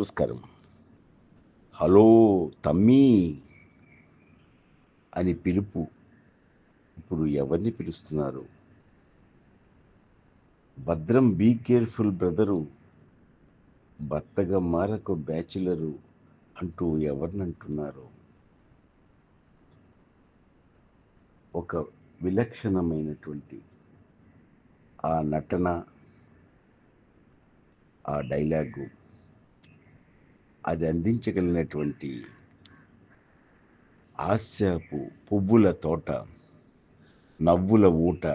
నమస్కారం. Hello tummy అని పిలుపు. ఇప్పుడు ఎవరిని పిలుస్తున్నారు? భద్రం బీ కేర్ఫుల్ బ్రదరు భర్తగా మారకు బ్యాచులరు అంటూ ఎవరిని అంటున్నారు? ఒక విలక్షణమైనటువంటి ఆ నటన ఆ డైలాగు అది అందించగలిగినటువంటి హాస్యపు పువ్వుల తోట నవ్వుల ఊట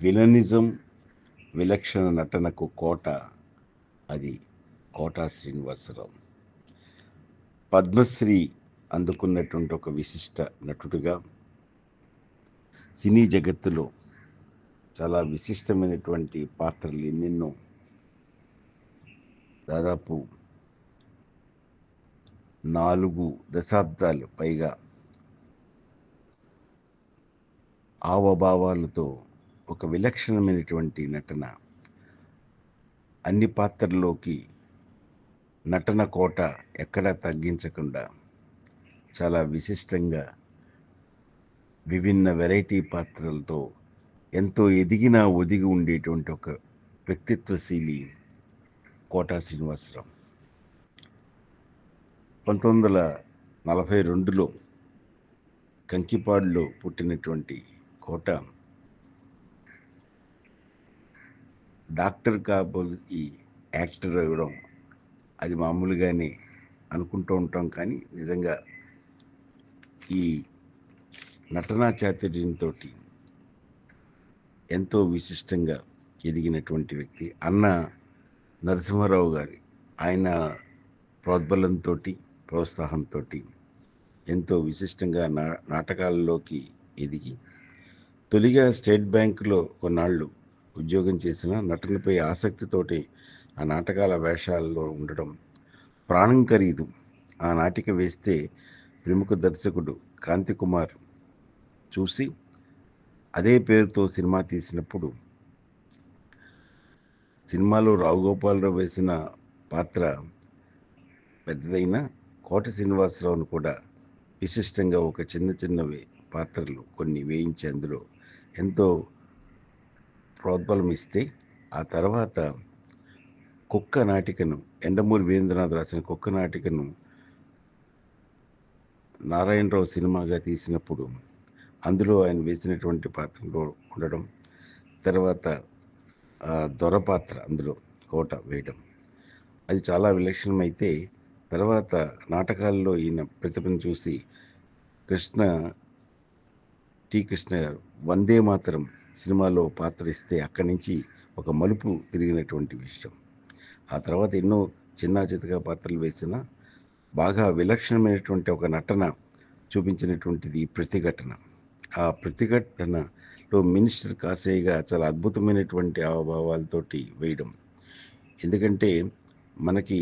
విలనిజం విలక్షణ నటనకు కోట అది కోటా శ్రీనివాసరావు. పద్మశ్రీ అందుకున్నటువంటి ఒక విశిష్ట నటుడిగా సినీ జగత్తులో చాలా విశిష్టమైనటువంటి పాత్రలు ఎన్నెన్నో దాదాపు నాలుగు దశాబ్దాలు పైగా ఆవభావాలతో ఒక విలక్షణమైనటువంటి నటన అన్ని పాత్రల్లోకి నటన కోట ఎక్కడా తగ్గించకుండా చాలా విశిష్టంగా విభిన్న వెరైటీ పాత్రలతో ఎంతో ఎదిగినా ఒదిగి ఉండేటువంటి ఒక వ్యక్తిత్వశీలి కోటా శ్రీనివాసరావు. పంతొమ్మిది వందల నలభై రెండులో కంకిపాడులో పుట్టినటువంటి కోట డాక్టర్ కాబోయి యాక్టర్ అవ్వడం అది మామూలుగానే అనుకుంటూ ఉంటాం కానీ నిజంగా ఈ నటనా చాతుర్యంతో ఎంతో విశిష్టంగా ఎదిగినటువంటి వ్యక్తి అన్న నరసింహారావు గారి ఆయన ప్రోద్బలంతో ప్రోత్సాహంతో ఎంతో విశిష్టంగా నా నాటకాలలోకి ఎదిగి తొలిగా స్టేట్ బ్యాంకులో కొన్నాళ్ళు ఉద్యోగం చేసిన నటనపై ఆసక్తితోటి ఆ నాటకాల వేషాల్లో ఉండడం ప్రాణం ఖరీదు. ఆ నాటిక వేస్తే ప్రముఖ దర్శకుడు కాంతి కుమార్ చూసి అదే పేరుతో సినిమా తీసినప్పుడు సినిమాలో రావుగోపాలరావు వేసిన పాత్ర పెద్దదైన కోట శ్రీనివాసరావును కూడా విశిష్టంగా ఒక చిన్న చిన్నవి పాత్రలు కొన్ని వేయించి అందులో ఎంతో ప్రోద్బలం ఇస్తే ఆ తర్వాత కుక్క నాటికను ఎండమూరి వీరేంద్రనాథ్ రాసిన కుక్క నాటికను నారాయణరావు సినిమాగా తీసినప్పుడు అందులో ఆయన వేసినటువంటి పాత్రలో ఉండడం తర్వాత దొర పాత్ర అందులో కోట వేయడం. అది చాలా విలక్షణమైతే తర్వాత నాటకాల్లో ఈయన ప్రతిభను చూసి కృష్ణ టి కృష్ణ గారు వందే మాతరం సినిమాలో పాత్ర ఇస్తే అక్కడి నుంచి ఒక మలుపు తిరిగినటువంటి విషయం. ఆ తర్వాత ఎన్నో చిన్న చితక పాత్రలు వేసిన బాగా విలక్షణమైనటువంటి ఒక నటన చూపించినటువంటిది ప్రతిఘటన. ఆ ప్రతిఘటనలో మినిస్టర్ కాసేగా చాలా అద్భుతమైనటువంటి హావభావాలతోటి వేయడం. ఎందుకంటే మనకి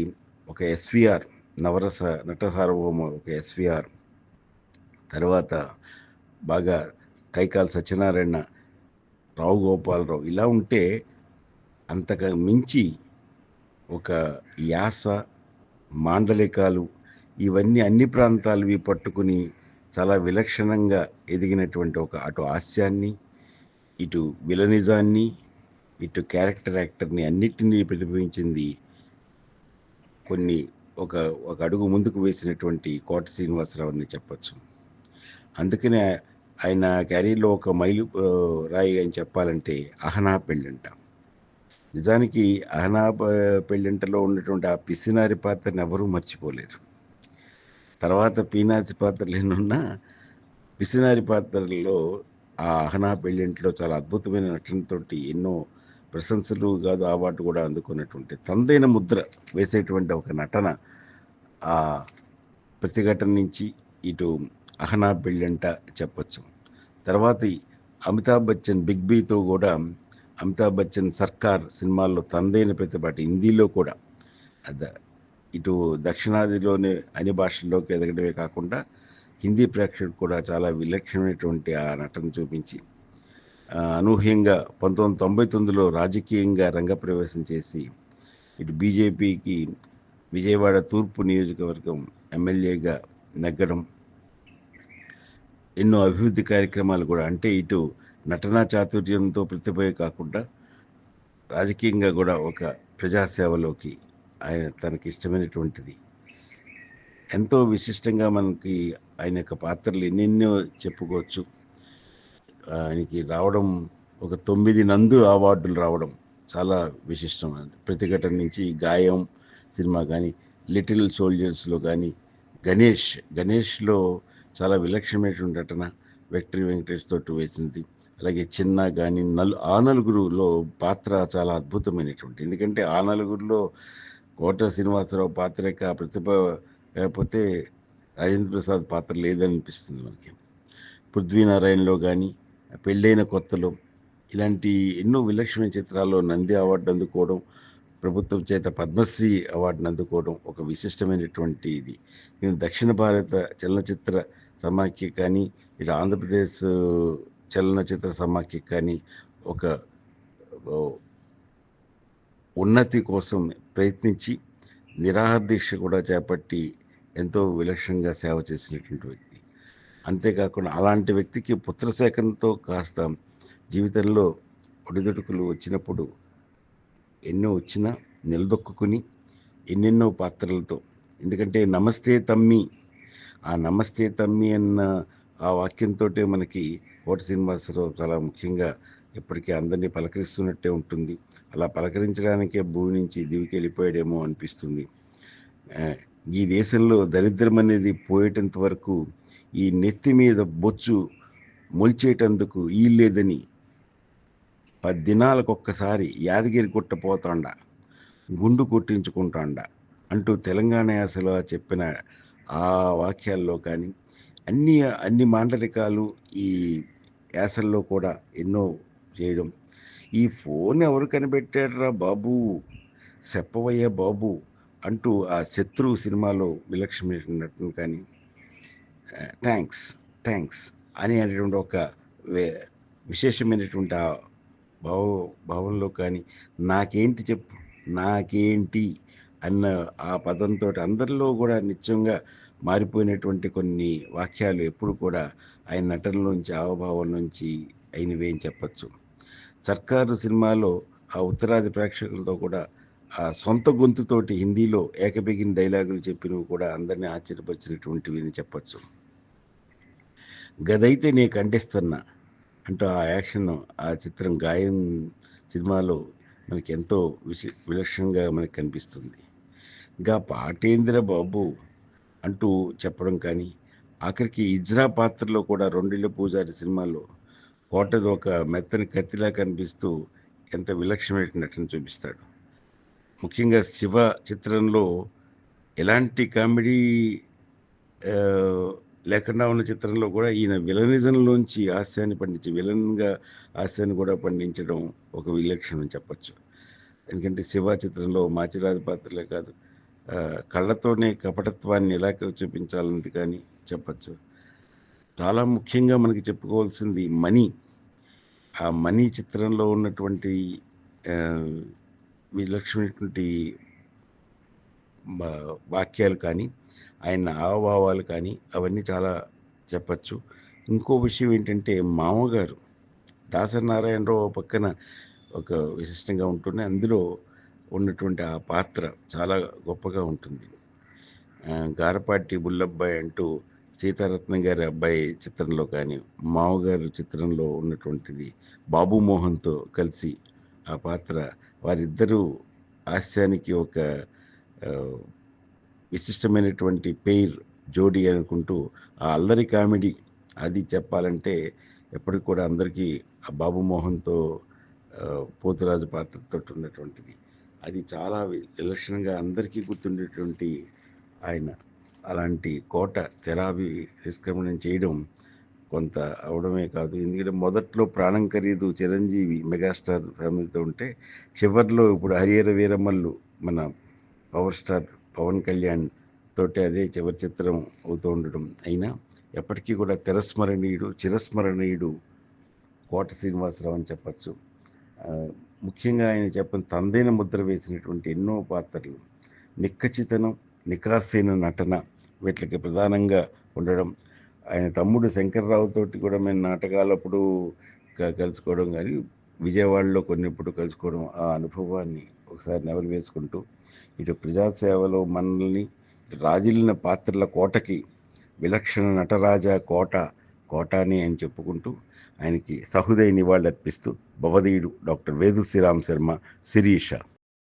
ఒక ఎస్విఆర్ నవరస నట సార్వభౌమ ఒక ఎస్విఆర్. తర్వాత బాగా కైకాల్ సత్యనారాయణ రావు గోపాలరావు ఇలా ఉంటే అంతగా మించి ఒక యాస మాండలికాలు ఇవన్నీ అన్ని ప్రాంతాలవి పట్టుకుని చాలా విలక్షణంగా ఎదిగినటువంటి ఒక అటు హాస్యాన్ని ఇటు విలనిజాన్ని ఇటు క్యారెక్టర్ యాక్టర్ని అన్నిటినీ ప్రతిబింబించింది కొన్ని ఒక ఒక అడుగు ముందుకు వేసినటువంటి కోట శ్రీనివాసరావుని చెప్పచ్చు. అందుకనే ఆయన క్యారీర్లో ఒక మైలు రాయి అని చెప్పాలంటే అహనా పెళ్ళంట. నిజానికి అహనా పెళ్ళంటలో ఉన్నటువంటి ఆ పిసినారి పాత్రని ఎవరూ మర్చిపోలేరు. తర్వాత పీనాసి పాత్రలు ఎన్నున్నా పిసినారి పాత్రల్లో ఆ అహనా పెళ్ళింట్లో చాలా అద్భుతమైన నటనతోటి ఎన్నో ప్రశంసలు కాదు అవార్డు కూడా అందుకున్నటువంటి తందైన ముద్ర వేసేటువంటి ఒక నటన ఆ ప్రతిఘటన నుంచి ఇటు అహనా పెళ్ళంట చెప్పచ్చు. తర్వాత అమితాబ్ బచ్చన్ బిగ్ బీతో కూడా అమితాబ్ బచ్చన్ సర్కార్ సినిమాల్లో తందైన ప్రతిపాట హిందీలో కూడా అద ఇటు దక్షిణాదిలోని అన్ని భాషల్లోకి ఎదగడమే కాకుండా హిందీ ప్రేక్షకుడు కూడా చాలా విలక్షణమైనటువంటి ఆ నటన చూపించి అనూహ్యంగా పంతొమ్మిది తొంభై తొమ్మిదిలో రాజకీయంగా రంగప్రవేశం చేసి ఇటు బీజేపీకి విజయవాడ తూర్పు నియోజకవర్గం ఎమ్మెల్యేగా నెగ్గడం ఎన్నో అభివృద్ధి కార్యక్రమాలు కూడా అంటే ఇటు నటనా చాతుర్యంతో ప్రతిభే కాకుండా రాజకీయంగా కూడా ఒక ప్రజాసేవలోకి ఆయన తనకి ఇష్టమైనటువంటిది. ఎంతో విశిష్టంగా మనకి ఆయన యొక్క పాత్రలు ఎన్నెన్నో చెప్పుకోవచ్చు. ఆయనకి రావడం ఒక తొమ్మిది నందు అవార్డులు రావడం చాలా విశిష్టం ప్రతిఘటన నుంచి గాయం సినిమా కానీ లిటిల్ సోల్జర్స్లో కానీ గణేష్ గణేష్లో చాలా విలక్షణమైనటువంటి నటన వెక్టరీ వెంకటేష్ తోటి వేసింది అలాగే చిన్న కానీ నలు ఆ నలుగురులో పాత్ర చాలా అద్భుతమైనటువంటి. ఎందుకంటే ఆ నలుగురిలో కోట శ్రీనివాసరావు పాత్ర యొక్క ప్రతిభ లేకపోతే రాజేంద్ర ప్రసాద్ పాత్ర లేదనిపిస్తుంది మనకి. పృథ్వీనారాయణలో కానీ పెళ్ళైన కొత్తలో ఇలాంటి ఎన్నో విలక్షణమైన చిత్రాల్లో నంది అవార్డు అందుకోవడం ప్రభుత్వం చేత పద్మశ్రీ అవార్డును అందుకోవడం ఒక విశిష్టమైనటువంటి ఇది. నేను దక్షిణ భారత చలనచిత్ర సమాఖ్య కానీ ఇటు ఆంధ్రప్రదేశ్ చలనచిత్ర సమాఖ్య కానీ ఒక ఉన్నతి కోసం ప్రయత్నించి నిరాహార దీక్ష కూడా చేపట్టి ఎంతో విలక్షణంగా సేవ చేసినటువంటి వ్యక్తి. అంతేకాకుండా అలాంటి వ్యక్తికి పుత్రశాఖంతో కాస్త జీవితంలో ఒడిదుడుకులు వచ్చినప్పుడు ఎన్నో వచ్చినా నిలదొక్కుని ఎన్నెన్నో పాత్రలతో. ఎందుకంటే నమస్తే తమ్మి ఆ నమస్తే తమ్మి అన్న ఆ వాక్యంతో మనకి కోట శ్రీనివాసరావు చాలా ముఖ్యంగా ఇప్పటికీ అందరినీ పలకరిస్తున్నట్టే ఉంటుంది. అలా పలకరించడానికే భూమి నుంచి దివికి వెళ్ళిపోయాడేమో అనిపిస్తుంది. ఈ దేశంలో దరిద్రం అనేది పోయేటంత వరకు ఈ నెత్తి మీద బొచ్చు మొల్చేటందుకు ఈ లేదని పది దినాలకొక్కసారి యాదగిరి గుట్టపోతాండ గుండు కొట్టించుకుంటాండ అంటూ తెలంగాణ యాసలో చెప్పిన ఆ వాక్యాల్లో కానీ అన్ని అన్ని మాండలికాలు ఈ యాసల్లో కూడా ఎన్నో చేయడం. ఈ ఫోన్ ఎవరు కనిపెట్టారా బాబు? చెప్పవయ్యా బాబు అంటూ ఆ శత్రువు సినిమాలో విలక్షణమైనట్టు కానీ థ్యాంక్స్ థ్యాంక్స్ అని అనేటువంటి ఒక విశేషమైనటువంటి ఆ భావ భావంలో కానీ నాకేంటి చెప్పు నాకేంటి అన్న ఆ పదంతో అందరిలో కూడా నిత్యంగా మారిపోయినటువంటి కొన్ని వాక్యాలు ఎప్పుడు కూడా ఆయన నటనలోంచి హావభావం నుంచి అయినవే అని చెప్పచ్చు. సర్కారు సినిమాలో ఆ ఉత్తరాది ప్రేక్షకులతో కూడా ఆ సొంత గొంతుతోటి హిందీలో ఏకబిగిన డైలాగులు చెప్పినవి కూడా అందరినీ ఆశ్చర్యపరిచినటువంటివి అని చెప్పచ్చు. గదైతే నీ కంటిస్తున్నా అంటూ ఆ యాక్షన్ ఆ చిత్రం గాయం సినిమాలో మనకి ఎంతో విశ విలక్షణంగా మనకి కనిపిస్తుంది. ఇంకా పాటేంద్ర బాబు అంటూ చెప్పడం కానీ ఆఖరికి ఇజ్రా పాత్రలో కూడా రెండిళ్ళ పూజారి సినిమాలో కోటది ఒక మెత్తని కత్తిలా కనిపిస్తూ ఎంత విలక్షణమైన నటన చూపిస్తాడు. ముఖ్యంగా శివ చిత్రంలో ఎలాంటి కామెడీ లేకుండా ఉన్న చిత్రంలో కూడా ఈయన విలనిజంలోంచి హాస్యాన్ని పండించి విలన్గా హాస్యాన్ని కూడా పండించడం ఒక విలక్షణం చెప్పచ్చు. ఎందుకంటే శివ చిత్రంలో మాచిరాజు పాత్రలే కాదు కళ్ళతోనే కపటత్వాన్ని ఎలా చూపించాలన్నది కానీ చెప్పచ్చు. చాలా ముఖ్యంగా మనకి చెప్పుకోవాల్సింది మనీ ఆ మనీ చిత్రంలో ఉన్నటువంటి విలక్షణమైనటువంటి వాక్యాలు కానీ ఆయన హావభావాలు కానీ అవన్నీ చాలా చెప్పచ్చు. ఇంకో విషయం ఏంటంటే మామగారు దాసనారాయణరావు పక్కన ఒక విశిష్టంగా ఉంటుంది అందులో ఉన్నటువంటి ఆ పాత్ర చాలా గొప్పగా ఉంటుంది. గారపాటి బుల్లబ్బాయి అంటూ సీతారత్నం గారి అబ్బాయి చిత్రంలో కానీ మామగారు చిత్రంలో ఉన్నటువంటిది బాబు మోహన్తో కలిసి ఆ పాత్ర వారిద్దరూ హాస్యానికి ఒక విశిష్టమైనటువంటి పెయిర్ జోడీ అనుకుంటూ ఆ అల్లరి కామెడీ అది చెప్పాలంటే ఎప్పటికి కూడా అందరికీ ఆ బాబు మోహన్తో పోతురాజు పాత్రతో ఉన్నటువంటిది. అది చాలా విలక్షణంగా అందరికీ గుర్తుండేటువంటి ఆయన. అలాంటి కోట తెరావి నిష్క్రమణం చేయడం కొంత అవడమే కాదు. ఎందుకంటే మొదట్లో ప్రాణం ఖరీదు చిరంజీవి మెగాస్టార్ ఫ్యామిలీతో ఉంటే చివరిలో ఇప్పుడు హరిహర వీరమ్మల్లు మన పవర్ స్టార్ పవన్ కళ్యాణ్ తోటి అదే చివరి చిత్రం అవుతూ ఉండడం. అయినా ఎప్పటికీ కూడా తిరస్మరణీయుడు చిరస్మరణీయుడు కోట శ్రీనివాసరావు అని చెప్పచ్చు. ముఖ్యంగా ఆయన చెప్పిన తందైన ముద్ర వేసినటువంటి ఎన్నో పాత్రలు నిక్కచితనం నికార్సైన నటన వీటికి ప్రధానంగా ఉండడం. ఆయన తమ్ముడు శంకర్రావుతోటి కూడా మేము నాటకాలప్పుడు కలుసుకోవడం కానీ విజయవాడలో కొన్నిప్పుడు కలుసుకోవడం ఆ అనుభవాన్ని ఒకసారి నెవరు వేసుకుంటూ ఇటు ప్రజాసేవలో మనల్ని రాజిల్లిన పాత్రల కోటకి విలక్షణ నటరాజా కోట కోటాని అని చెప్పుకుంటూ ఆయనకి సహృదయ నివాళులర్పిస్తూ భవదీయుడు డాక్టర్ వేదు శ్రీరామ్ శర్మ శిరీష.